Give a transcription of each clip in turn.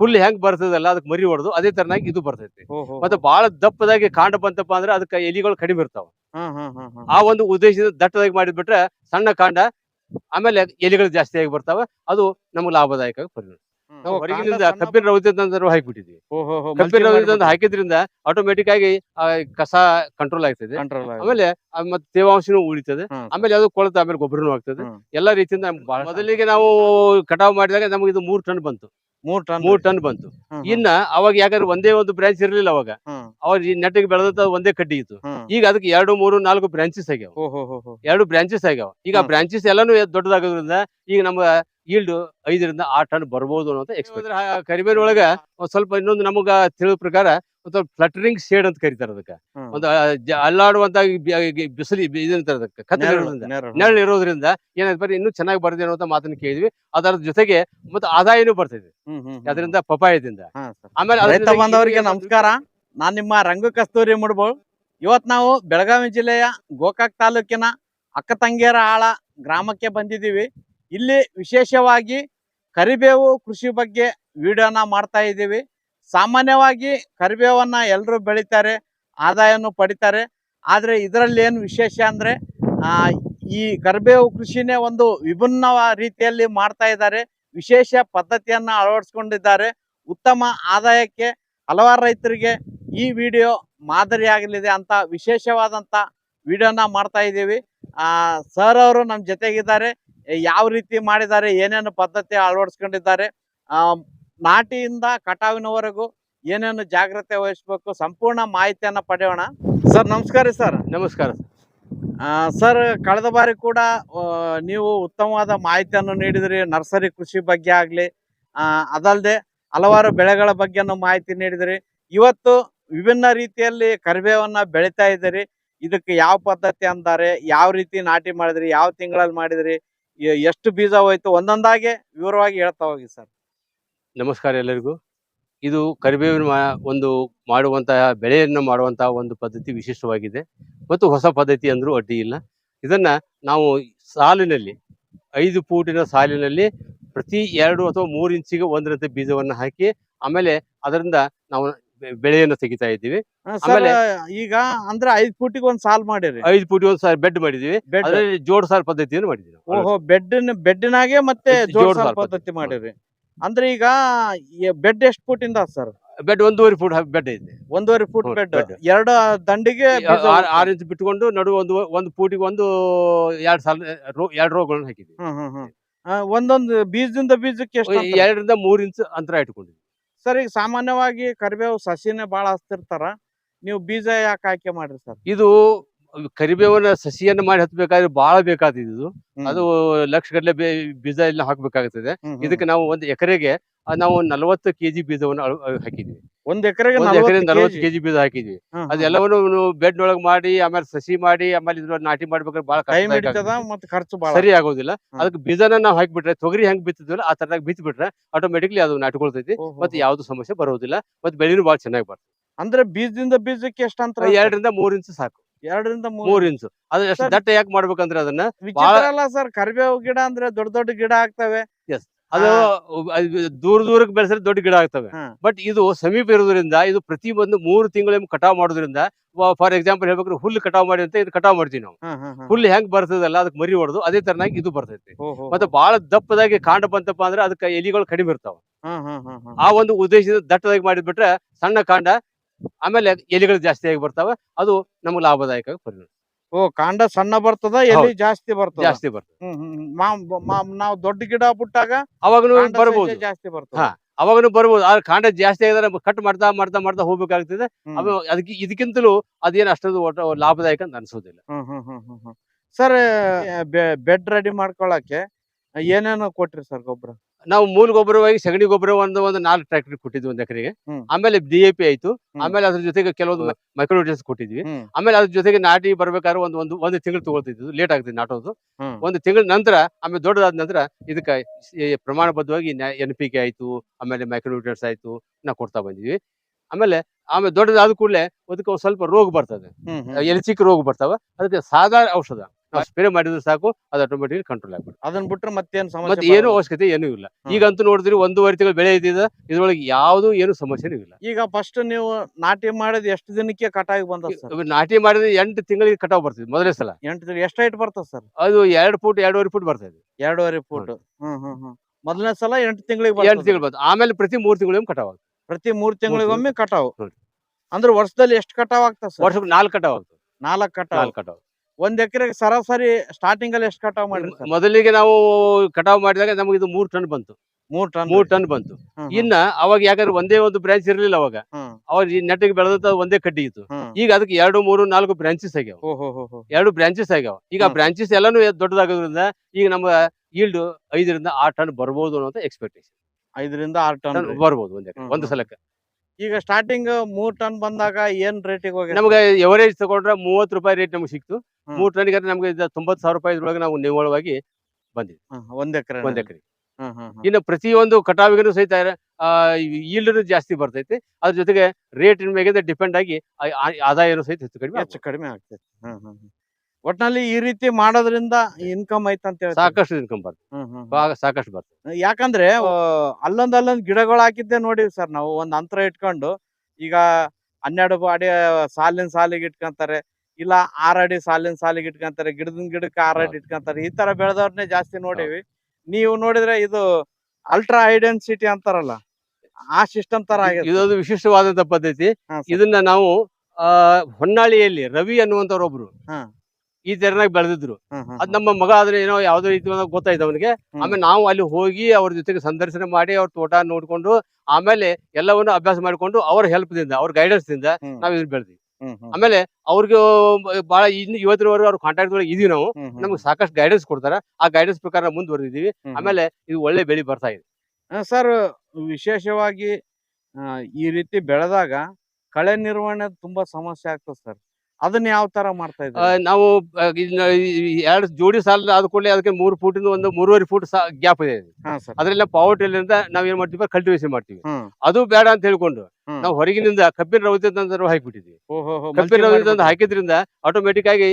ಹುಲ್ಲು ಹೆಂಗ್ ಬರ್ತದಲ್ಲ ಅದಕ್ಕೆ ಮರಿ ಹೊಡೆದು ಅದೇ ತರನಾಗಿ ಇದು ಬರ್ತೈತಿ. ಮತ್ತೆ ಬಹಳ ದಪ್ಪದಾಗಿ ಕಾಂಡ ಬಂತಪ್ಪ ಅಂದ್ರೆ ಅದಕ್ಕೆ ಎಲಿಗಳು ಕಡಿಮೆ ಇರ್ತಾವ. ಆ ಒಂದು ಉದ್ದೇಶದಿಂದ ದಟ್ಟದಾಗಿ ಮಾಡಿಬಿಟ್ರೆ ಸಣ್ಣ ಕಾಂಡ ಆಮೇಲೆ ಎಲಿಗಳು ಜಾಸ್ತಿ ಆಗಿ ಬರ್ತಾವ. ಅದು ನಮ್ಗೆ ಲಾಭದಾಯಕ ಪರಿಣಾಮ. ನಾವು ಹೊರಗಿನಿಂದ ಕಬ್ಬಿನ ರವದಿ ಹಾಕಿಬಿಟ್ಟಿದ್ವಿ. ಕಬ್ಬಿನ ರವದಿ ಹಾಕಿದ್ರಿಂದ ಆಟೋಮೆಟಿಕ್ ಆಗಿ ಆ ಕಸ ಕಂಟ್ರೋಲ್ ಆಗ್ತದೆ ಆಮೇಲೆ ಮತ್ತೆ ತೇವಾಂಶನೂ ಉಳಿತದೆ. ಆಮೇಲೆ ಅದು ಕೊಳತ ಆಮೇಲೆ ಗೊಬ್ಬರನೂ ಆಗ್ತದೆ. ಎಲ್ಲಾ ರೀತಿಯಿಂದ ಮೊದಲಿಗೆ ನಾವು ಕಟಾವ್ ಮಾಡಿದಾಗ ನಮಗೆ ಇದು ಮೂರ್ ಟನ್ ಬಂತು. ಮೂರ್ ಟನ್ ಮೂರ್ ಟನ್ ಬಂತು. ಇನ್ನ ಅವಾಗ ಯಾಕಂದ್ರೆ ಒಂದೇ ಒಂದು ಬ್ರಾಂಚ್ ಇರ್ಲಿಲ್ಲ ಅವಾಗ. ಅವ್ರ ಅವಾಗ ಈ ನೆಟ್ಟಿಗೆ ಬೆಳೆದಂತ ಒಂದೇ ಕಡ್ಡಿ ಇತ್ತು. ಈಗ ಅದಕ್ಕೆ ಎರಡು ಮೂರು ನಾಲ್ಕು ಬ್ರಾಂಚಸ್ ಆಗ್ಯಾವ. ಎರಡು ಬ್ರಾಂಚಸ್ ಆಗ್ಯಾವ. ಈಗ. ಬ್ರಾಂಚಸ್ ಎಲ್ಲಾನು ದೊಡ್ಡದಾಗೋದ್ರಿಂದ ಈಗ ನಮ್ಮ ಈಲ್ಡ್ ಐದರಿಂದ ಆರು ಟನ್ ಬರ್ಬೋದು ಅನ್ನೋ ಎಕ್ಸ್ಪೆಕ್ಟ್ ಕರಿಬೇರಿ ಒಳಗ ಒಂದ್ ಸ್ವಲ್ಪ ಇನ್ನೊಂದು ನಮಗ ತಿಳಿದ ಪ್ರಕಾರ ಒಂದ್ ಸ್ವಲ್ಪ ಫ್ಲಟರಿಂಗ್ ಶೇಡ್ ಅಂತ ಕರಿತಾರ ಅದಕ್ಕ. ಒಂದು ಜ- ಅಲ್ಲಾಡುವಂತ ಬಿಸಿಲಿ ಇದಂತಾರ ಅದಕ್ಕೆ ಕತ್ತಲೆ ನೆರಳು, ಇರೋದ್ರಿಂದ. ಏನಾಯ್ತು ಬರೀ ಇನ್ನೂ ಚೆನ್ನಾಗಿ ಬರ್ದಿ ಅನ್ನೋ ಮಾತನ್ನ ಕೇಳಿದ್ವಿ. ಅದರ ಜೊತೆಗೆ ಮತ್ತೆ ಆದಾಯನೂ ಹ್ಮ್. ಅದರಿಂದ ಪಪಾಯದಿಂದ ಆಮೇಲೆ ರೈತ ಬಾಂಧವರಿಗೆ ನಮಸ್ಕಾರ. ನಾನ್ ನಿಮ್ಮ ರಂಗ ಕಸ್ತೂರಿ ಮುಡ್ಬೋಳ್. ಇವತ್ ನಾವು ಬೆಳಗಾವಿ ಜಿಲ್ಲೆಯ ಗೋಕಾಕ್ ತಾಲೂಕಿನ ಅಕ್ಕ ತಂಗಿಯರ ಆಳ ಗ್ರಾಮಕ್ಕೆ ಬಂದಿದ್ದೀವಿ. ಇಲ್ಲಿ ವಿಶೇಷವಾಗಿ ಕರಿಬೇವು ಕೃಷಿ ಬಗ್ಗೆ ವಿಡಿಯೋನ ಮಾಡ್ತಾ ಇದ್ದೀವಿ. ಸಾಮಾನ್ಯವಾಗಿ ಕರಿಬೇವನ್ನ ಎಲ್ಲರೂ ಬೆಳಿತಾರೆ, ಆದಾಯನು ಪಡಿತಾರೆ. ಆದರೆ ಇದರಲ್ಲಿ ಏನು ವಿಶೇಷ ಅಂದ್ರೆ ಈ ಕರಿಬೇವು ಕೃಷಿನೇ ಒಂದು ವಿಭಿನ್ನ ರೀತಿಯಲ್ಲಿ ಮಾಡ್ತಾ ಇದ್ದಾರೆ. ವಿಶೇಷ ಪದ್ಧತಿಯನ್ನ ಅಳವಡಿಸ್ಕೊಂಡಿದ್ದಾರೆ. ಉತ್ತಮ ಆದಾಯಕ್ಕೆ ಹಲವಾರು ರೈತರಿಗೆ ಈ ವಿಡಿಯೋ ಮಾದರಿಯಾಗಲಿದೆ ಅಂತ ವಿಶೇಷವಾದಂತ ವಿಡಿಯೋನ ಮಾಡ್ತಾ ಇದ್ದೀವಿ. ಸರ್ ಅವರು ನಮ್ಮ ಜೊತೆಗಿದ್ದಾರೆ. ಯಾವ ರೀತಿ ಮಾಡಿದ್ದಾರೆ ಏನೇನು ಪದ್ಧತಿ ಅಳವಡಿಸ್ಕೊಂಡಿದ್ದಾರೆ ಆ ನಾಟಿಯಿಂದ ಕಟಾವಿನವರೆಗೂ ಏನೇನು ಜಾಗ್ರತೆ ವಹಿಸ್ಬೇಕು ಸಂಪೂರ್ಣ ಮಾಹಿತಿಯನ್ನು ಪಡೆಯೋಣ. ಸರ್ ನಮಸ್ಕಾರ ಸರ್. ನಮಸ್ಕಾರ ಸರ್. ಕಳೆದ ಬಾರಿ ಕೂಡ ನೀವು ಉತ್ತಮವಾದ ಮಾಹಿತಿಯನ್ನು ನೀಡಿದ್ರಿ ನರ್ಸರಿ ಕೃಷಿ ಬಗ್ಗೆ ಆಗಲಿ ಆ, ಅದಲ್ಲದೆ ಹಲವಾರು ಬೆಳೆಗಳ ಬಗ್ಗೆನೂ ಮಾಹಿತಿ ನೀಡಿದ್ರಿ. ಇವತ್ತು ವಿಭಿನ್ನ ರೀತಿಯಲ್ಲಿ ಕರಿಬೇವನ್ನ ಬೆಳೀತಾ ಇದ್ದೀರಿ. ಇದಕ್ಕೆ ಯಾವ ಪದ್ಧತಿ ಅಂತಾರೆ ಯಾವ ರೀತಿ ನಾಟಿ ಮಾಡಿದ್ರಿ ಯಾವ ತಿಂಗಳಲ್ಲಿ ಮಾಡಿದ್ರಿ ಎಷ್ಟು ಬೀಜ ಹೋಯ್ತು ಒಂದೊಂದಾಗೆ ವಿವರವಾಗಿ ಹೇಳ್ತಾ ಹೋಗಿ ಸರ್. ನಮಸ್ಕಾರ ಎಲ್ಲರಿಗೂ. ಇದು ಕರಿಬೇವಿನ ಒಂದು ಮಾಡುವಂತಹ, ಬೆಳೆಯನ್ನು ಮಾಡುವಂತಹ ಒಂದು ಪದ್ಧತಿ ವಿಶಿಷ್ಟವಾಗಿದೆ. ಮತ್ತು ಹೊಸ ಪದ್ಧತಿ ಅಂದರೂ ಅಡ್ಡಿ ಇಲ್ಲ. ಇದನ್ನ ನಾವು ಸಾಲಿನಲ್ಲಿ, ಐದು ಫೂಟಿನ ಸಾಲಿನಲ್ಲಿ ಪ್ರತಿ ಎರಡು ಅಥವಾ ಮೂರು ಇಂಚಿಗೆ ಒಂದರಂತೆ ಬೀಜವನ್ನು ಹಾಕಿ, ಆಮೇಲೆ ಅದರಿಂದ ನಾವು ಬೆಳೆಯನ್ನು ತೆಗಿತಾ ಇದ್ದೀವಿ. ಆಮೇಲೆ- ಈಗ ಅಂದ್ರೆ ಐದ್ ಫೂಟಿಗೆ ಒಂದ್ ಸಾಲ್ ಮಾಡಿರಿ. ಐದ್ ಫೂಟಿಗೆ ಒಂದ್ ಸಾರಿ ಬೆಡ್ ಮಾಡಿದೀವಿ. ಬೆಡ್. ಅದರಲ್ಲಿ ಜೋಡ್ ಸಾಲ್ ಪದ್ಧತಿಯನ್ನು ಮಾಡಿದ್ವಿ. ಓಹೋ ಬೆಡ್ ಬೆಡ್ನಾಗೆ ಮತ್ತೆ ಜೋಡ್ ಜೋಡ್ ಸಾಲ್ ಸಾಲ್ ಪದ್ಧತಿ. ಪದ್ಧತಿ ಮಾಡಿರಿ. ಅಂದ್ರೆ ಈಗ ಬೆಡ್ ಎಷ್ಟು ಫೂಟ್ ಇಂದ ಸರ್? ಬೆಡ್ ಒಂದೂವರೆ ಫೂಟ್ ಬೆಡ್ ಇದೆ. ಒಂದೂವರೆ ಫೂಟ್ ಬೆಡ್. bed. ಎರಡು ದಂಡಿಗೆ ಬೀಜ ಆರು ಆರು ಇಂಚ್ ಬಿಟ್ಕೊಂಡು ನಡುವೆ ಒಂದು ಒಂದು ಫೂಟಿಗೆ ಒಂದು ಎರಡ್ ಸಾಲ ರೋ ಎರಡು ರೋಗಳನ್ನು ಹಾಕಿದ್ವಿ. ಹ್ಮ್ ಹ್ಮ್ ಹ್ಮ್. ಆ, ಒಂದೊಂದು ಬೀಜದಿಂದ ಬೀಜಕ್ಕೆ ಎಷ್ಟು ಅಂತರ? ಎರಡರಿಂದ ಮೂರು ಇಂಚ್ ಅಂತರ ಇಟ್ಕೊಂಡಿದ್ವಿ. ಸರ್ ಈಗ ಸಾಮಾನ್ಯವಾಗಿ ಕರಿಬೇವು ಸಸಿನೇ ಬಾಳ ಹಚ್ತಿರ್ತಾರ. ನೀವು ಬೀಜ ಯಾಕೆ ಆಯ್ಕೆ ಮಾಡ್ರಿ ಸರ್? ಇದು ಕರಿಬೇವನ ಸಸಿಯನ್ನು ಮಾಡಿ ಹತ್ಬೇಕಾದ್ರೆ ಬಹಳ ಇದು. ಅದು ಲಕ್ಷ ಗಟ್ಟಲೆ ಬೀಜ ಎಲ್ಲ ಹಾಕ್ಬೇಕಾಗ್ತದೆ. ಇದಕ್ಕೆ ನಾವು ಒಂದು ಎಕರೆಗೆ ನಾವು ನಲವತ್ತು ಕೆಜಿ ಬೀಜವನ್ನು ಹಾಕಿದ್ವಿ. ಒಂದ್ ಎಕರೆಗೆ ಒಂದ್ ನಲವತ್ತು ಕೆಜಿ. ಬೀಜ ಹಾಕಿದ್ವಿ. ಅದೆಲ್ಲವನ್ನು ಬೆಡ್ ಒಳಗ್ ಮಾಡಿ ಆಮೇಲೆ ಸಸಿ ಮಾಡಿ ಆಮೇಲೆ ಇದ್ರ ನಾಟಿ ಮಾಡ್ಬೇಕಾದ್ರೆ ಬಹಳ ಕಷ್ಟ ಖರ್ಚು ಸರಿ ಆಗೋದಿಲ್ಲ. ಅದಕ್ಕೆ ಬೀಜನ ನಾವು ಹಾಕಿಬಿಟ್ರೆ ತೊಗರಿ ಹೆಂಗ್ ಬಿತ್ತಿದ್ವಲ್ಲ ಆ ತರದಾಗ ಬಿತ್ತಿ ಬಿಟ್ರೆ ಆಟೋಮೆಟಿಕ್ಲಿ ಅದು ನಾಟಿಕೊಳ್ತೈತಿ. ಮತ್ತೆ ಯಾವ್ದು ಸಮಸ್ಯೆ ಬರೋದಿಲ್ಲ. ಮತ್ತೆ ಬೆಳೆನೂ ಬಹಳ ಚೆನ್ನಾಗಿ ಬರ್ತದೆ. ಅಂದ್ರೆ ಬೀಜದಿಂದ ಬೀಜಕ್ಕೆ ಎಷ್ಟು ಅಂತ ಎರಡರಿಂದ ಮೂರ್ ಇಂಚು ಸಾಕು. ಎರಡರಿಂದ ಮೂರು ಇಂಚು. ಅದು ಎಷ್ಟು ದಟ್ಟ ಯಾಕೆ ಮಾಡ್ಬೇಕಂದ್ರೆ ಅದನ್ನ ವಿಚಿತ್ರ ಅಲ್ಲ ಸರ್ ಕರಿಬೇವು ಗಿಡ ಅಂದ್ರೆ ದೊಡ್ಡ ದೊಡ್ಡ ಗಿಡ ಆಗ್ತವೆ. ಅದು ದೂರ ದೂರಕ್ಕೆ ಬೆಳೆಸಿದ್ರೆ ದೊಡ್ಡ ಗಿಡ ಆಗ್ತವೆ. ಬಟ್ ಇದು ಸಮೀಪ ಇರೋದ್ರಿಂದ ಇದು ಪ್ರತಿ ಒಂದು ಮೂರು ತಿಂಗಳ ಕಟಾವ್ ಮಾಡೋದ್ರಿಂದ ಫಾರ್ ಎಕ್ಸಾಂಪಲ್ ಹೇಳ್ಬೇಕು ಹುಲ್ಲು ಕಟಾವ್ ಮಾಡಿ ಅಂತ ಇದು ಕಟಾವ್ ಮಾಡ್ತೀವಿ ನಾವು. ಹುಲ್ಲು ಹೆಂಗ್ ಬರ್ತದಲ್ಲ ಅದಕ್ಕೆ ಮರಿ ಹೊಡೆದು ಅದೇ ತರನಾಗಿ ಇದು ಬರ್ತೈತಿ. ಮತ್ತೆ ಬಹಳ ದಪ್ಪದಾಗಿ ಕಾಂಡ ಬಂತಪ್ಪ ಅಂದ್ರೆ ಅದಕ್ಕೆ ಎಲಿಗಳು ಕಡಿಮೆ ಇರ್ತಾವ. ಆ ಒಂದು ಉದ್ದೇಶದಿಂದ ದಟ್ಟದಾಗಿ ಮಾಡಿದ್ಬಿಟ್ರೆ ಸಣ್ಣ ಕಾಂಡ ಆಮೇಲೆ ಎಲಿಗಳು ಜಾಸ್ತಿ ಆಗಿ ಬರ್ತಾವ. ಅದು ನಮ್ಗೆ ಲಾಭದಾಯಕ ಪರಿಣಾಮ. ಓ ಕಾಂಡ ಸಣ್ಣ ಬರ್ತದ ಎಲ್ಲಿ ಜಾಸ್ತಿ ಬರ್ತದ? ಜಾಸ್ತಿ ಬರ್ತದೆ. ನಾವು ದೊಡ್ಡ ಗಿಡ ಬಿಟ್ಟಾಗ ಅವಾಗನು ಕಾಂಡ ಬರ್ಬೋದು. ಜಾಸ್ತಿ ಬರ್ತದೆ. ಅವಾಗನು ಬರ್ಬೋದು. ಆ ಕಾಂಡ ಜಾಸ್ತಿ ಆಗಿದ್ರೆ ಕಟ್ ಮಾಡ್ತಾ ಮಾಡ್ತಾ ಮಾಡ್ತಾ ಹೋಗ್ಬೇಕಾಗ್ತದೆ. ಅದಕ್ಕೆ ಇದಕ್ಕಿಂತಲೂ ಅದೇನು ಅಷ್ಟೊಂದು ಲಾಭದಾಯಕ ಅಂತ ಅನ್ಸೋದಿಲ್ಲ. ಹ್ಮ್, ಹ್ಮ್, ಹ್ಮ್, ಹ್ಮ್, ಹ್ಮ್. ಸರ್ ಬೆಡ್ ರೆಡಿ ಮಾಡ್ಕೊಳಕ್ಕೆ ಏನೇನು ಕೊಟ್ರಿ ಸರ್ ಗೊಬ್ಬರ? ನಾವು ಮೂಲ ಗೊಬ್ಬರವಾಗಿ ಸಗಣಿ ಗೊಬ್ಬರ ಒಂದು ಒಂದು ನಾಲ್ಕು ಟ್ರ್ಯಾಕ್ಟರ್ ಕೊಟ್ಟಿದ್ವಿ ಒಂದ್ ಎಕರೆಗೆ. ಹ್ಮ್. ಆಮೇಲೆ ಡಿ ಎ ಪಿ ಆಯ್ತು. ಆಮೇಲೆ ಅದ್ರ ಜೊತೆಗೆ ಕೆಲವೊಂದು ಮೈಕ್ರೋನ್ಯೂಟ್ರಿಯನ್ಸ್ ಕೊಟ್ಟಿದ್ವಿ. ಹ್ಮ್. ಆಮೇಲೆ ಅದ್ರ ಜೊತೆಗೆ ನಾಟಿ ಬರ್ಬೇಕಾದ್ರೆ ಒಂದು ಒಂದು ಒಂದು ತಿಂಗಳು ತಗೊಳ್ತಿದ್ದು ಲೇಟ್ ಆಗ್ತದೆ ನಾಟೋದು. ಹ್ಮ್. ಒಂದು ತಿಂಗಳ ನಂತರ ಆಮೇಲೆ ದೊಡ್ಡದಾದ ನಂತರ ಇದಕ್ಕೆ ಈ ಪ್ರಮಾಣಬದ್ಧವಾಗಿ ಎನ್ ಪಿ ಕೆ ಆಯ್ತು ಆಮೇಲೆ ಮೈಕ್ರೋನ್ಯೂಟ್ರಿಯನ್ಸ್ ಆಯ್ತು ನಾವು ಕೊಡ್ತಾ ಬಂದಿದ್ವಿ. ಆಮೇಲೆ ಆಮೇಲೆ ದೊಡ್ಡದಾದ ಕೂಡಲೇ ಅದಕ್ಕೆ ಒಂದ್ ಸ್ವಲ್ಪ ರೋಗ ಬರ್ತದೆ. ಹ್ಮ್, ಹ್ಮ್. ಎಲೆ ರೋಗ ಬರ್ತಾವ ಅದಕ್ಕೆ ಸಾಧಾರಣ ಔಷಧ. ನಾವು ಸ್ಪ್ರೇ ಮಾಡಿದ್ರೆ ಸಾಕು ಅದು ಆಟೋಮೆಟಿಕ್ ಕಂಟ್ರೋಲ್ ಆಗ್ಬಿಡುತ್ತೆ. ಅದನ್ನ ಬಿಟ್ರೆ ಮತ್ತೇನು ಮತ್ತೆ ಸಮಸ್ಯೆ ಏನು ಅವಶ್ಯಕತೆ ಏನೂ ಇಲ್ಲ. ಈಗ ಈಗಂತೂ ನೋಡಿದ್ರಿ ಒಂದೂವರೆ ತಿಂಗಳು ಬೆಳೆ ಇದ್ದಿದೆ ಇದ್ರೊಳಗೆ ಯಾವುದು ಏನು ಸಮಸ್ಯೆನೂ ಇಲ್ಲ. ಈಗ ಫಸ್ಟ್ ನೀವು ನಾಟಿ ಮಾಡಿದ ಎಷ್ಟು ದಿನಕ್ಕೆ ಕಟಾವಿಗೆ ಬಂದ ಸರ್? ನಾಟಿ ಮಾಡಿದ್ರೆ ಎಂಟು ತಿಂಗಳಿಗೆ ಕಟಾವ್ ಬರ್ತದೆ ಮೊದಲೇ ಸಲ. ಎಂಟು ತಿಂಗಳು ಎಷ್ಟು ಹೈಟ್ ಬರ್ತದೆ ಸರ್? ಅದು ಎರಡು ಫೂಟ್ ಎರಡೂವರೆ ಫೂಟ್ ಬರ್ತದೆ ಎರಡೂವರೆ ಫೂಟ್ ಹ್ಮ್ ಹ್ಮ್ ಹ್ಮ್. ಮೊದಲನೇ ಸಲ ಎಂಟು ತಿಂಗಳಿಗೆ ಎಂಟು ತಿಂಗಳು ಬರ್ತದೆ. ಆಮೇಲೆ ಪ್ರತಿ ಮೂರು ತಿಂಗಳಿಗೊಮ್ಮೆ ಕಟಾವ್ ಆಗ್ತದೆ ಪ್ರತಿ ಮೂರು ತಿಂಗಳಿಗೊಮ್ಮೆ ಕಟಾವು ಹ್ಮ್. ಅಂದ್ರೆ ವರ್ಷದಲ್ಲಿ ಎಷ್ಟು ಕಟಾವ್ ಆಗ್ತದೆ ಸರ್? ವರ್ಷಕ್ಕೆ ನಾಲ್ಕು ಕಟಾವ್ ಆಗ್ತದೆ ನಾಲ್ಕು ಕಟಾವ್ ನಾಲ್ಕು ಕಟಾವ್ ಒಂದ್ ಎಕರೆಗೆ ಸರಾಸರಿ ಸ್ಟಾರ್ಟಿಂಗ್ ಅಲ್ಲಿ ಎಷ್ಟು ಕಟಾವ್ ಮಾಡಿ ಮೊದಲಿಗೆ ನಾವು ಕಟಾವ್ ಮಾಡಿದಾಗ ನಮಗೆ ಇದು ಮೂರ್ ಟನ್ ಬಂತು. ಮೂರ್ ಟನ್ ಮೂರ್ ಟನ್ ಬಂತು. ಇನ್ನ ಅವಾಗ ಯಾಕಂದ್ರೆ ಒಂದೇ ಒಂದು ಬ್ರಾಂಚ್ ಇರ್ಲಿಲ್ಲ ಅವಾಗ. ಅವಾಗ ಈ ನೆಟ್ಟಿಗೆ ಬೆಳೆದಂತ ಒಂದೇ ಕಡ್ಡಿ ಇತ್ತು. ಈಗ ಅದಕ್ಕೆ ಎರಡು ಮೂರು ನಾಲ್ಕು ಬ್ರಾಂಚಸ್ ಆಗ್ಯಾವ. ಎರಡು ಬ್ರಾಂಚಸ್ ಆಗ್ಯಾವ. ಈಗ. ಬ್ರಾಂಚಸ್ ಎಲ್ಲಾನು ದೊಡ್ಡದಾಗೋದ್ರಿಂದ ಈಗ ನಮ್ಮ ಈಲ್ಡ್ ಐದರಿಂದ ಆರ್ ಟನ್ ಬರ್ಬೋದು ಅನ್ನೋ ಎಕ್ಸ್ಪೆಕ್ಟೇಷನ್ ಐದರಿಂದ ಆರ್ ಟನ್ ಬರ್ಬೋದು ಒಂದ್ ಒಂದು ಸಲಕ್ಕೆ. ಈಗ ಸ್ಟಾರ್ಟಿಂಗ್ ಮೂರ್ ಟನ್ ಬಂದಾಗ ಏನ್ ರೇಟಿಗೆ ಹೋಗಿ ನಮ್ಗೆ ಎವರೇಜ್ ತಗೊಂಡ್ರೆ ಮೂವತ್ತು ರೂಪಾಯಿ ರೇಟ್ ನಮ್ಗೆ ಸಿಕ್ತು. ಮೂರ್ ಟನ್ಗೆ ನಮ್ಗೆ ತೊಂಬತ್ತು ಸಾವಿರ ರೂಪಾಯಿ ಇದ್ರೊಳಗೆ ನಾವು ನಿವ್ವಳವಾಗಿ ಬಂದಿವಿ ಒಂದ್ ಎಕರೆ ಒಂದ್ ಎಕರೆ. ಇನ್ನು ಪ್ರತಿಯೊಂದು ಕಟಾವಿಗೂ ಸಹಿತ ಈಲ್ಡ್ ಜಾಸ್ತಿ ಬರ್ತೈತಿ. ಅದ್ರ ಜೊತೆಗೆ ರೇಟ್ ಮೇಲೆ ಡಿಪೆಂಡ್ ಆಗಿ ಆದಾಯನೂ ಸಹಿತ ಹೆಚ್ಚು ಕಡಿಮೆ ಹೆಚ್ಚು ಕಡಿಮೆ ಆಗ್ತೈತಿ. ಒಟ್ನಲ್ಲಿ ಈ ರೀತಿ ಮಾಡೋದ್ರಿಂದ ಇನ್ಕಮ್ ಐತಂತ ಹೇಳಿ ಸಾಕಷ್ಟು ಇನ್ಕಮ್ ಬರ್ತದೆ. ಸಾಕಷ್ಟು ಬರ್ತದೆ ಯಾಕಂದ್ರೆ ಅಲ್ಲೊಂದ್ ಅಲ್ಲೊಂದ್ ಗಿಡಗಳು ಹಾಕಿದ್ದೆ ನೋಡಿವಿ ಸರ್ ನಾವು ಒಂದ್ ಅಂತರ ಇಟ್ಕೊಂಡು ಈಗ ಹನ್ನೆರಡು ಅಡಿ ಸಾಲಿನ ಸಾಲಿಗೆ ಇಟ್ಕೊಂತಾರೆ ಇಲ್ಲ ಆರ್ ಅಡಿ ಸಾಲಿನ ಸಾಲಿಗೆ ಇಟ್ಕೊಂತಾರೆ ಗಿಡದ ಗಿಡಕ್ಕೆ ಆರ್ ಅಡಿ ಇಟ್ಕೊಂತಾರೆ ಈ ತರ ಬೆಳೆದವ್ರನ್ನೇ ಜಾಸ್ತಿ ನೋಡಿವಿ. ನೀವು ನೋಡಿದ್ರೆ ಇದು ಅಲ್ಟ್ರಾ ಐಡೆನ್ಸಿಟಿ ಅಂತಾರಲ್ಲ ಆ ಸಿಸ್ಟಮ್ ತರ ಆಗಿದೆ ಇದೊಂದು ವಿಶಿಷ್ಟವಾದಂತ ಪದ್ಧತಿ. ಇದನ್ನ ನಾವು ಹೊನ್ನಾಳಿಯಲ್ಲಿ ರವಿ ಅನ್ನುವಂತವ್ರೊಬ್ರು. ಈ ತೆರನಾಗಿ ಬೆಳೆದಿದ್ರು. ಅದ್ ನಮ್ಮ ಮಗ ಆದ್ರೆ ಏನೋ ಯಾವ್ದೋ ರೀತಿ ಅಂತ ಗೊತ್ತಾಯ್ತು ಅವನಿಗೆ. ಆಮೇಲೆ ನಾವು ಅಲ್ಲಿ ಹೋಗಿ ಅವ್ರ ಜೊತೆಗೆ ಸಂದರ್ಶನ ಮಾಡಿ ಅವ್ರ ತೋಟ ನೋಡ್ಕೊಂಡು ಆಮೇಲೆ ಎಲ್ಲವನ್ನು ಅಭ್ಯಾಸ ಮಾಡ್ಕೊಂಡು ಅವ್ರ ಹೆಲ್ಪ್ ದಿಂದ ಅವ್ರ ಗೈಡೆನ್ಸ್ ದಿಂದ. ನಾವ್ ಇದ್ ಬೆಳೆದ್ವಿ. ಆಮೇಲೆ ಅವ್ರಿಗೆ ಬಹಳ ಇವತ್ತಿನವರೆಗೂ ಅವ್ರ ಕಾಂಟ್ಯಾಕ್ಟ್ ಒಳಗೆ ಇದೀವಿ ನಾವು. ನಮ್ಗೆ ಸಾಕಷ್ಟು ಗೈಡೆನ್ಸ್ ಕೊಡ್ತಾರ. ಆ ಗೈಡೆನ್ಸ್ ಪ್ರಕಾರ ಮುಂದುವರೆದಿದ್ದೀವಿ. ಆಮೇಲೆ ಇದು ಒಳ್ಳೆ ಬೆಳಿ ಬರ್ತಾ ಇದೆ. ಸರ್ ವಿಶೇಷವಾಗಿ ಈ ರೀತಿ ಬೆಳೆದಾಗ ಕಳೆ ನಿರ್ವಹಣೆ ತುಂಬಾ ಸಮಸ್ಯೆ ಆಗ್ತದೆ ಸರ್. ಅದನ್ನ ಯಾವ ತರ ಮಾಡ್ತಾ ಇದ್ದೀವಿ ಇದ್ದಾರೆ? ನಾವು ಎರಡು ಜೋಡಿ ಸಾಲ ಆದ ಕೂಡಲೇ ಅದಕ್ಕೆ ಮೂರು ಫೂಟಿಂದ ಒಂದು ಮೂರುವರೆ ಫೂಟ್ ಗ್ಯಾಪ್ ಇದೆ. ಅದ್ರೆಲ್ಲ ಪಾವರ್ಟಿಲಿಂದ ನಾವ್ ಏನ್ ಮಾಡ್ತೀವಿ? ಕಲ್ಟಿವೇಶನ್ ಮಾಡ್ತೀವಿ. ಅದು ಬೇಡ ಅಂತ ಹೇಳ್ಕೊಂಡು. ನಾವು ಹೊರಗಿನಿಂದ ಕಬ್ಬಿನ ರವತಿ ತಂದ್ರೆ ಹಾಕಿಬಿಟ್ಟಿದ್ವಿ. ಕಬ್ಬಿನ ರವತಿ ತಂದು ಹಾಕಿದ್ರಿಂದ ಆಟೋಮೆಟಿಕ್ ಆಗಿ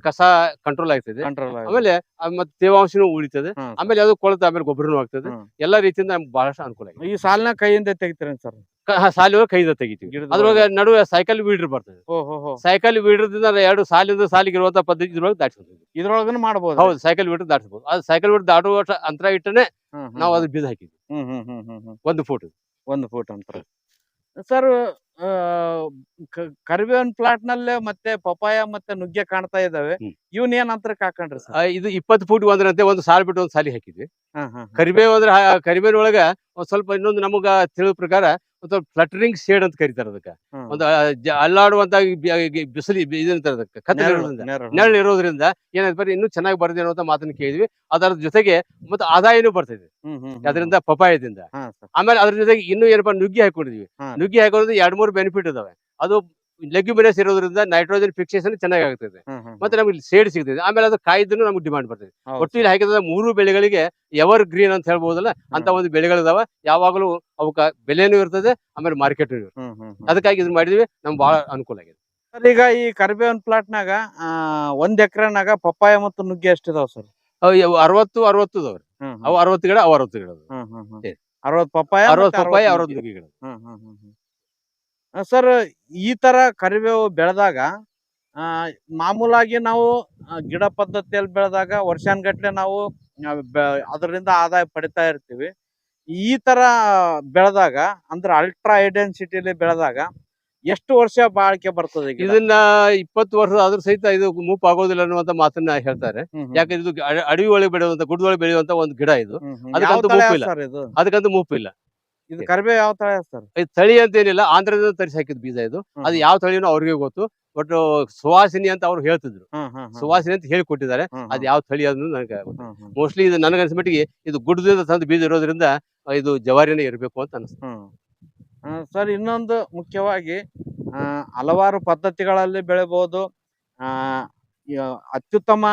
ಕಸ ಕಂಟ್ರೋಲ್ ಆಗ್ತದೆ. ಆಮೇಲೆ ಮತ್ತೆ ತೇವಾಂಶನೂ ಉಳಿತದೆ. ಆಮೇಲೆ ಅದು ಕೊಳತ ಆಮೇಲೆ ಗೊಬ್ಬರನೂ ಆಗ್ತದೆ. ಎಲ್ಲಾ ರೀತಿಯಿಂದ ನಮ್ಗೆ ಬಹಳಷ್ಟು ಅನುಕೂಲ ಆಗಿದೆ. ಈ ಸಾಲಿನ ಕೈಯಿಂದ ತೆಗಿತಾರೆ ಸರ್? ಕ- ಹಾ, ಸಾಲಿ ಒಳಗೆ ಕೈದ ತೆಗಿತೀವಿ. ಅದ್ರೊಳಗೆ ನಡುವೆ ಸೈಕಲ್ ವೀಡ್ರ್ ಬರ್ತದೆ. ಸೈಕಲ್ ವೀಡ್ರದಿಂದ ಎರಡು ಸಾಲಿಂದ ಸಾಲಿಗೆ ಇರುವಂತ ಪದ್ಧತಿ ಇದ್ರೊಳಗೆ ದಾಟಿಸ್ತೀವಿ ಇದ್ರೊಳಗನ ಮಾಡಬಹುದು ಹೌದು ಸೈಕಲ್ ವೀಡ್ರ್ ದಾಟಿಸ್ಬೋದು. ಅದು ಸೈಕಲ್ ವೀಡ್ರ್ ದಾಟುವ ಅಂತರ ಇಟ್ಟನೆ ನಾವು ಅದು ಬೀಜ ಹಾಕಿದ್ವಿ ಒಂದು ಫೋಟೋ. ಒಂದು ಫೋಟೋ ಅಂತರ. ಸರ್ ಕರಿಬೇವಿನ ಪ್ಲಾಟ್ ನಲ್ಲೇ ಮತ್ತೆ ಪಪಾಯ ಮತ್ತೆ ನುಗ್ಗೆ ಕಾಣ್ತಾ ಇದಾವೆ. ಇವನ್ ಏನ್ ಅಂತರ ಹಾಕೊಂಡ್ರಿ ಸರ್? ಇದು ಇಪ್ಪತ್ತು ಫೂಟ್ ಒಂದ್ರಂತೆ ಒಂದು ಸಾಲ್ ಬಿಟ್ಟು ಒಂದು ಸಾಲಿ ಹಾಕಿದ್ವಿ. ಕರಿಬೇವು ಅಂದ್ರೆ ಆ ಕರಿಬೇವಿನ ಒಳಗ ಒಂದ್ ಸ್ವಲ್ಪ ಇನ್ನೊಂದು ನಮಗ ತಿಳಿದ ಪ್ರಕಾರ ಒಂದು ಸ್ವಲ್ಪ ಫ್ಲಟರಿಂಗ್ ಶೇಡ್ ಅಂತ ಕರಿತಾರ ಅದಕ್ಕ. ಒಂದ್ ಒಂದು ಆ, ಜ- ಅಲ್ಲಾಡುವಂತ ಬಿಸಿಲಿ ಇದಂತಾರ ಅದಕ್ಕೆ ಕತ್ತಲೆ ನೆರಳು, ಇರೋದ್ರಿಂದ. ಏನಾಯ್ತು ಬರೀ ಇನ್ನೂ ಚೆನ್ನಾಗಿ ಬರ್ತದೆ ಅನ್ನೋ ಮಾತನ್ನ ಕೇಳಿದ್ವಿ. ಅದರ ಜೊತೆಗೆ ಮತ್ತೆ ಆದಾಯನೂ ಬರ್ತದೆ. ಅದರಿಂದ ಪಪಾಯದಿಂದ ಆಮೇಲೆ ಅದ್ರ ಜೊತೆಗೆ ಇನ್ನೂ ಏನಪ್ಪಾ ನುಗ್ಗಿ ಹಾಕೊಂಡಿದ್ವಿ. ಹಾ. ನುಗ್ಗಿ ಹಾಕೋದ್ರಿಂದ ಎರಡ್ ಮೂರು ಬೆನಿಫಿಟ್ ಇದಾವೆ. ಅದು ಲೆಗ್ಯುಮಿನಸ್ ಇರೋದ್ರಿಂದ ನೈಟ್ರೋಜನ್ ಫಿಕ್ಸೇಷನ್ ಚೆನ್ನಾಗಿ ಆಗ್ತದೆ ಮತ್ತೆ ನಮಗೆ ಸೇಡ್ ಸಿಗ್ತದೆ. ಆಮೇಲೆ ಅದು ಕಾಯ್ದು ನಮ್ಗೆ ಡಿಮಾಂಡ್ ಬರ್ತದೆ. ಒಟ್ಟು ಇಲ್ಲಿ ಹಾಕಿದ್ರೆ ಮೂರು ಬೆಳೆಗಳಿಗೆ ಎವರ್ ಗ್ರೀನ್ ಅಂತ ಹೇಳ್ಬೋದಲ್ಲ ಅಂತ ಒಂದು ಬೆಳೆಗಳಿದಾವ. ಯಾವಾಗಲೂ ಅವಕ್ಕ ಬೆಲೆನೂ ಇರ್ತದೆ ಆಮೇಲೆ ಮಾರ್ಕೆಟ್. ಅದಕ್ಕಾಗಿ ಇದು ಮಾಡಿದ್ವಿ. ನಮ್ಗೆ ಬಹಳ ಅನುಕೂಲ ಆಗಿದೆ. ಸರ್ ಈಗ ಈ ಕರ್ಬೇವನ್ ಪ್ಲಾಟ್ ನಾಗ ಒಂದ್ ಎಕರೆನಾಗ ಪಪ್ಪಾಯ ಮತ್ತು ನುಗ್ಗೆ ಎಷ್ಟಿದಾವ ಸರ್? ಅರವತ್ತು ಅರವತ್ತು ಇದಾವ್ರಿ ಹ್ಮ್ ಅವು ಅರವತ್ತು ಗಿಡ ಅವು ಅರವತ್ತು ಗಿಡ ಅರವತ್ತು ಪಪ್ಪಾಯ ಅರವತ್ತು ಪಪ್ಪಾಯ ಪಪ್ಪಾಯಿ ಅರವತ್ ಅರವತ್ತು. ನುಗ್ಗೆ ಗಿಡ ಹ್ಮ್ ಹ್ಮ್ ಹ್ಮ್ ಹ್ಮ್. ಆ, ಸರ್ ಈ ತರ ಕರಿಬೇವು ಬೆಳೆದಾಗ ಆ, ಮಾಮೂಲಾಗಿ ನಾವು ಗಿಡ ಪದ್ಧತಿಯಲ್ಲಿ ಬೆಳೆದಾಗ ವರ್ಷಾನ್ಗಟ್ಲೆ ನಾವು ಅದರಿಂದ ಆದಾಯ ಪಡಿತಾ ಇರ್ತೀವಿ ಈ ತರ ಬೆಳೆದಾಗ ಅಂದ್ರೆ ಅಲ್ಟ್ರಾ ಐಡೆನ್ಸಿಟಿಲಿ ಬೆಳೆದಾಗ ಎಷ್ಟು ವರ್ಷ ಬಾಳಿಕೆ ಬರ್ತದೆ? ಇದನ್ನ ಇಪ್ಪತ್ತು ವರ್ಷ ಆದ್ರೂ ಸಹಿತ ಇದು ಮೂಪ್ ಆಗೋದಿಲ್ಲ ಅನ್ನುವಂತ ಮಾತನ್ನ ಹೇಳ್ತಾರೆ. ಯಾಕಂದ್ರೆ ಇದು ಅಡಿ ಅಡವಿ ಒಳಗೆ ಬೆಳೆಯುವಂತ ಗುಡ್ಡದೊಳಗೆ ಬೆಳೆಯುವಂತ ಒಂದು ಗಿಡ ಇದು ಅದಕ್ಕಂತ ಮೂಪ್ ಇಲ್ಲ. ಸರ್ ಇದು ಅದಕ್ಕಂತೂ ಮೂಪ್ ಇಲ್ಲ ಇದು ಕರಿಬೇವು ಯಾವ ತಳಿ ಸರ್? ಇದು ತಳಿ ಅಂತ ಏನಿಲ್ಲ ಆಂಧ್ರದಿಂದ ತರಿಸಿ ಹಾಕಿದ್ ಬೀಜ ಇದು. ಅದು ಯಾವ ತಳಿನೋ ಅವ್ರಿಗೆ ಗೊತ್ತು. ಬಟ್ ಸುವಾಸಿನಿ ಅಂತ ಅವ್ರು ಹೇಳ್ತಿದ್ರು. ಸುವಾಸಿನಿ ಅಂತ ಹೇಳಿ ಕೊಟ್ಟಿದ್ದಾರೆ ಅದ್ ಯಾವ ತಳಿ ಅದನ್ನು ನನಗೆ. ಮೋಸ್ಟ್ಲಿ ಇದು ನನಗನ್ಸ್ಮಟ್ಟಿಗೆ ಇದು ಗುಡ್ಡದಿಂದ ತಂದ ಬೀಜ ಇರೋದ್ರಿಂದ ಇದು ಜವಾರಿನೇ ಇರಬೇಕು ಅಂತ ಅನಿಸ್ತು ಸರ್ ಇನ್ನೊಂದು ಮುಖ್ಯವಾಗಿ ಹಲವಾರು ಪದ್ಧತಿಗಳಲ್ಲಿ ಬೆಳೆಬಹುದು ಅತ್ಯುತ್ತಮ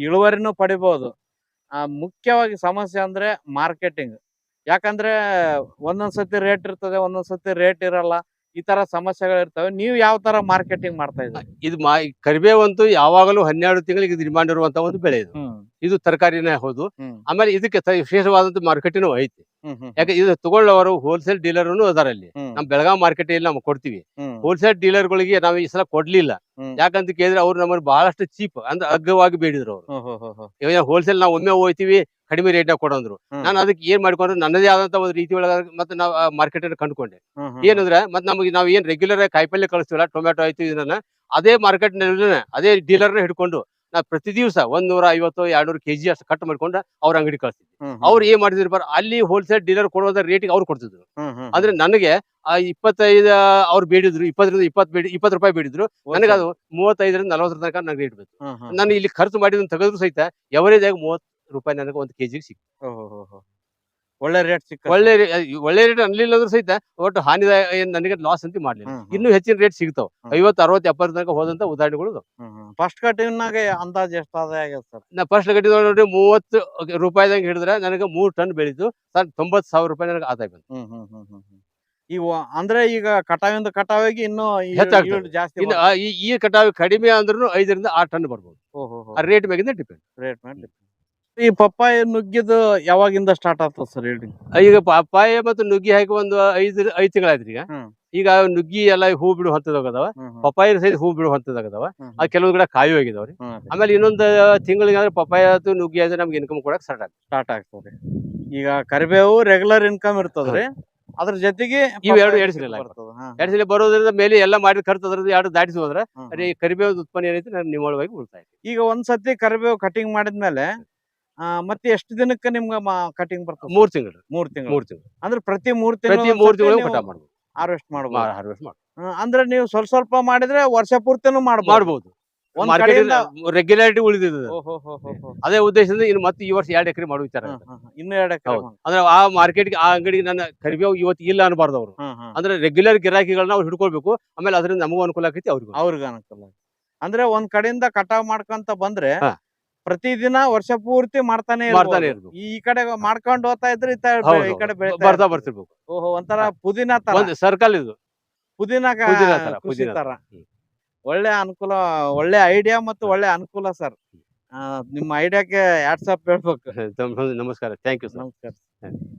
ಇಳುವರಿನೂ ಪಡಿಬಹುದು ಆ, ಮುಖ್ಯವಾಗಿ ಸಮಸ್ಯೆ ಅಂದ್ರೆ ಮಾರ್ಕೆಟಿಂಗ್. ಯಾಕಂದ್ರೆ ಒಂದೊಂದ್ಸತಿ ರೇಟ್ ಇರ್ತದೆ ಒಂದೊಂದ್ಸತಿ ರೇಟ್ ಇರಲ್ಲ. ಈ ತರ ಸಮಸ್ಯೆಗಳು ಇರ್ತವೆ. ನೀವು ಯಾವ ತರ ಮಾರ್ಕೆಟಿಂಗ್ ಮಾಡ್ತಾ ಇದ್ದೀರಿ? ಇದು ಮಾ ಕರಿಬೇವು ಅಂತೂ ಯಾವಾಗಲೂ ಹನ್ನೆರಡು ತಿಂಗಳಿಗೆ ಇದು ಡಿಮಾಂಡ್ ಇರುವಂತ ಒಂದು ಬೆಳೆ ಇದು. ಇದು ತರಕಾರಿನೇ ಹೌದು. ಆಮೇಲೆ ಇದಕ್ಕೆ ವಿಶೇಷವಾದಂತ ಮಾರ್ಕೆಟಿನೂ ಐತಿ. ಯಾಕೆ ಇದು ತಗೊಳ್ಳೋರು ಹೋಲ್ಸೇಲ್ ಡೀಲರ್ ಅದಾರ ಅಲ್ಲಿ ಹ್ಮ್. ನಮ್ ಬೆಳಗಾವಿ ಮಾರ್ಕೆಟ್ ಇಲ್ಲಿ ನಾವು ಕೊಡ್ತೀವಿ. ಹೋಲ್ಸೇಲ್ ಡೀಲರ್ ಗಳಿಗೆ ನಾವು ಈ ಸಲ ಕೊಡ್ಲಿಲ್ಲ. ಯಾಕಂತ ಕೇಳಿದ್ರೆ ಅವ್ರು ನಮ್ಮನ್ನು ಬಹಳಷ್ಟು ಚೀಪ್ ಅಂದ್ರೆ ಅಗ್ಗವಾಗಿ ಬೇಡಿದ್ರು ಅವರು. ಹೋಲ್ಸೇಲ್ ನಾವು ಒಮ್ಮೆ ಹೋಯ್ತೀವಿ ಕಡಿಮೆ ರೇಟ್ ಕೊಡಂದ್ರು. ಹ್ಮ್. ನಾನು ಅದಕ್ಕೆ ಏನ್ ಮಾಡ್ಕೊಂಡ್ರೆ ನನ್ನದೇ ಆದಂತ ಒಂದು ರೀತಿ ಒಳಗ ಮತ್ತೆ ನಾವು ಮಾರ್ಕೆಟ್ ಅಲ್ಲಿ ಕಂಡುಕೊಂಡೆ. ಏನಂದ್ರೆ ಮತ್ತೆ ನಮಗೆ ನಾವು ಏನ್ ರೆಗ್ಯುಲರ್ ಕಾಯಿಪಲ್ಲೆ ಕಳಿಸ್ತೀವಲ್ಲ ಟೊಮ್ಯಾಟೊ ಆಯ್ತು ಇದನ್ನ ಅದೇ ಮಾರ್ಕೆಟ್ನಲ್ಲಿ ಅದೇ ಡೀಲರ್ನ ಹಿಡ್ಕೊಂಡು ನಾ ಪ್ರತಿ ದಿವಸ ಒಂದ್ ನೂರ ಐವತ್ತು ಎರಡ್ನೂರು ಕೆಜಿ ಅಷ್ಟು ಕಟ್ ಮಾಡ್ಕೊಂಡು ಅವ್ರ ಅಂಗಡಿ ಕಳಿಸ್ತಿದ್ವಿ. ಅವ್ರು ಏನ್ ಮಾಡಿದ್ರು ಬರ್ ಅಲ್ಲಿ ಹೋಲ್ಸೇಲ್ ಡೀಲರ್ ಕೊಡುವಂತ ರೇಟಿಗೆ ಅವ್ರು ಕೊಡ್ತಿದ್ರು. ಅಂದ್ರೆ ನನಗೆ ಆ ಇಪ್ಪತ್ತೈದು ಅವ್ರು ಬೇಡಿದ್ರು ಇಪ್ಪತ್ತರಿಂದ ಇಪ್ಪತ್ತು ಬೇಡಿ ಇಪ್ಪತ್ತು ರೂಪಾಯಿ ಬೇಡಿದ್ರು. ನನಗೆ ಅದು ಮೂವತ್ತೈದರಿಂದ ನಲವತ್ತರ ತನಕ ನನಗೆ ರೇಟ್ ಬೇಕು. ನಾನು ಇಲ್ಲಿ ಖರ್ಚು ಮಾಡಿದ ತೆಗೆದ್ರು ಸಹಿತ ಎವರೇಜ್ ಆಗಿ ಮೂವತ್ತು ರೂಪಾಯಿ ನನಗೆ ಒಂದು ಕೆಜಿಗೆ ಸಿಕ್ತು. ಒಳ್ಳೆ ರೇಟ್ ಸಿಕ್ಕ ಒಳ್ಳೆ ರೇ- ಒಳ್ಳೆ ರೇಟ್ ಅನ್ಲಿಲ್ಲ ಅಂದ್ರೂ ಸಹಿತ ಒಟ್ಟು ಹಾನಿ ಏನ್ ನನಗೆ ಲಾಸ್ ಅಂತ ಮಾಡ್ಲಿಲ್ಲ. ಇನ್ನೂ ಹೆಚ್ಚಿನ ರೇಟ್ ಸಿಗ್ತಾವ. ಹ್ಮ್. ಐವತ್ತು ಅರವತ್ತು ಎಪ್ಪತ್ತು ತನಕ ಹೋದಂತ ಉದಾಹರಣೆಗಳು ಇದಾವ್. ಫಸ್ಟ್ ಕಟಿಂಗ್ನಾಗ ಅಂದಾಜ್ ಎಷ್ಟು ಆದಾಯ ಆಗ್ಯದ ಸರ್? ನಾ ಫಸ್ಟ್ ಗಟ್ಟಿ ನೋಡಿ ಮೂವತ್ತು ರೂಪಾಯಿದಂಗ ಹಿಡಿದ್ರೆ ನನಗೆ ಮೂರು ಟನ್ ಬೆಳೀತು. ಸರ್ ತೊಂಬತ್ತು ಸಾವಿರ ರೂಪಾಯಿ ನನಗೆ ಆದಾಯ ಬಂತು. ಹ್ಮ್ ಹ್ಮ್ ಹ್ಮ್ ಹ್ಮ್ ಹ್ಮ್. ಈಗ ಅಂದ್ರೆ ಈಗ ಕಟಾವಿಂದ ಕಟಾವಿಗೆ ಇನ್ನೂ ಈ- ಹೆಚ್ಚಾಗ್ತದೆ. yield ಜಾಸ್ತಿ ಇನ್ನು ಆ ಈ ಕಟಾವಿ ಕಟಾವು ಕಡಿಮೆ ಅಂದ್ರೂ ಐದರಿಂದ ಆರು ಟನ್ ಬರ್ಬೋದು ಆ ರೇಟ್ ಮೇಲೆ ಡಿಪೆಂಡ್ ರೇಟ್ ಮೇಲೆ ಈ ಪಪ್ಪಾಯ ನುಗ್ಗಿದ್ದು ಯಾವಾಗಿಂದ ಸ್ಟಾರ್ಟ್ ಆಗ್ತದೆ ಸರ್ ಹೇಳಿ? ಈಗ ಪಪ್ಪಾಯ ಮತ್ತು ನುಗ್ಗಿ ಹಾಕಿ ಒಂದು ಐದು ಐದು ತಿಂಗಳಾಯ್ತು ಈಗ. ಈಗ ನುಗ್ಗಿ ಎಲ್ಲ ಹೂ ಬಿಡು ಹಂತದಾಗದವ. ಪಪ್ಪಾಯ ಸಹಿತ ಹೂ ಬಿಡು ಹಂತದಾಗದವ ಆ ಕೆಲವೊಂದು ಗಿಡ ಕಾಯಿ ಹ್ಮ್. ಆಮೇಲೆ ಇನ್ನೊಂದು ತಿಂಗಳಿಗೆ ಅಂದ್ರೆ ಪಪ್ಪಾಯ ಆಯ್ತು ನುಗ್ಗಿ ಆದ್ರೆ ನಮ್ಗೆ ಇನ್ಕಮ್ ಕೊಡಕ್ ಸ್ಟಾರ್ಟ್ ಆಗ್ತದೆ. ಸ್ಟಾರ್ಟ್ ಆಗ್ತದೆ. ಈಗ ಕರಿಬೇವು ರೆಗ್ಯುಲರ್ ಇನ್ಕಮ್ ಇರ್ತದ್ರಿ. ಅದ್ರ ಜೊತೆಗೆ ಇವು ಎರಡು ಎರಡು ಹಾ. ಎರಡು ಸಲ ಬರೋದ್ರಿಂದ ಮೇಲೆ ಎಲ್ಲ ಮಾಡಿ ಖರ್ಚು ಅದ್ರದ್ದು ಎರಡು ದಾಟಿಸಿ ಹೋದ್ರೆ ಅದೇ ಕರಿಬೇವು ಉತ್ಪನ್ನ ಏನೈತಿ ನಾನು ನಿಮ್ಮೊಳಗಾಗಿ ಉಳಿತಾಯ ಈಗ ಒಂದ್ಸತಿ ಕರಿಬೇವು ಕಟಿಂಗ್ ಮಾಡಿದ್ಮೇಲೆ ಮತ್ತೆ ಎಷ್ಟು ದಿನಕ್ಕೆ ನಿಮ್ಗೆ ಕಟಿಂಗ್ ಬರ್ತದೆ? ಮೂರ್ ತಿಂಗಳು. ಮೂರ್ ತಿಂಗಳು. ಮೂರ್ ತಿಂಗಳು. ಅಂದ್ರೆ ಪ್ರತಿ ಮೂರ್ ಪ್ರತಿ ತಿಂಗಳು ಮೂರ್ ತಿಂಗಳು ಕಟಾವ್ ಮಾಡ್ಬೋದು. ಹಾರ್ವೆಸ್ಟ್ ಮಾಡ್ಬೋದು. ಹಾರ್ವೆಸ್ಟ್ ಅಂದ್ರೆ ನೀವು ಸ್ವಲ್ಪ ಸ್ವಲ್ಪ ಮಾಡಿದ್ರೆ ವರ್ಷ ಪೂರ್ತಿನೂ ಮಾಡಬಹುದು ಮಾಡ್ಬೋದು. ಮಾರ್ಕೆಟ್ ರೆಗ್ಯುಲಾರಿಟಿ ಉಳಿದಿದೆ. ಅದೇ ಉದ್ದೇಶದಿಂದ ಇನ್ನು ಮತ್ತೆ ಈ ವರ್ಷ ಎರಡು ಎಕರೆ ಮಾಡೋ ವಿಚಾರ ಹ್ಮ್. ಎರಡು ಎಕರೆ ಅಂದ್ರೆ ಆ ಮಾರ್ಕೆಟ್ಗೆ ಆ ಅಂಗಡಿಗೆ ನನ್ನ ಕರಿಬೇವು ಇವತ್ತು ಇಲ್ಲ ಅನ್ಬಾರ್ದು ಅವರು ಅಂದ್ರೆ ರೆಗ್ಯುಲರ್ ಗಿರಾಕಿಗಳನ್ನ ಅವ್ರು ಹಿಡ್ಕೊಳ್ಬೇಕು. ಆಮೇಲೆ ಅದರಿಂದ ನಮಗೂ ಅನುಕೂಲ ಆಗೈತಿ ಅವ್ರಿಗೂ. ಅವ್ರಿಗೆ ಅನುಕೂಲ. ಅಂದ್ರೆ ಒಂದ್ ಕಡೆಯಿಂದ ಕಟಾವ್ ಮಾಡ್ಕೊಂತ ಬಂದ್ರೆ. ಪ್ರತಿದಿನ ವರ್ಷ ಪೂರ್ತಿ ಮಾಡ್ತಾನೆ ಈ ಕಡೆ ಮಾಡ್ಕೊಂಡು ಹೋಗ್ತಾ ಇದ್ರೆ ಈ ತ- ಹೌದು, ಈ ಕಡೆ. ಬೆಳಿತಾ ಬರ್ತಾ. ಬರ್ತಿರ್ಬೇಕು. ಓಹೋ ಒಂಥರ ಪುದೀನ ತರ. ಒಂದು ಸರ್ಕಲ್ ಇದು. ಪುದೀನ ಕ- ಪುದೀನ ತರ, ಕೃಷಿ ಪುದೀನ ತರ. ಹ್ಮ್. ಒಳ್ಳೆ ಅನುಕೂಲ ಒಳ್ಳೆ ಐಡಿಯಾ ಮತ್ತು ಒಳ್ಳೆ ಅನುಕೂಲ ಸರ್ ನಿಮ್ಮ ಐಡಿಯಾಕ್ಕೆ ಆಪ್ ಹೇಳ್ಬೇಕು. ನಮಸ್ಕಾರ ಥ್ಯಾಂಕ್ ಯು ಸರ್ ನಮಸ್ಕಾರ.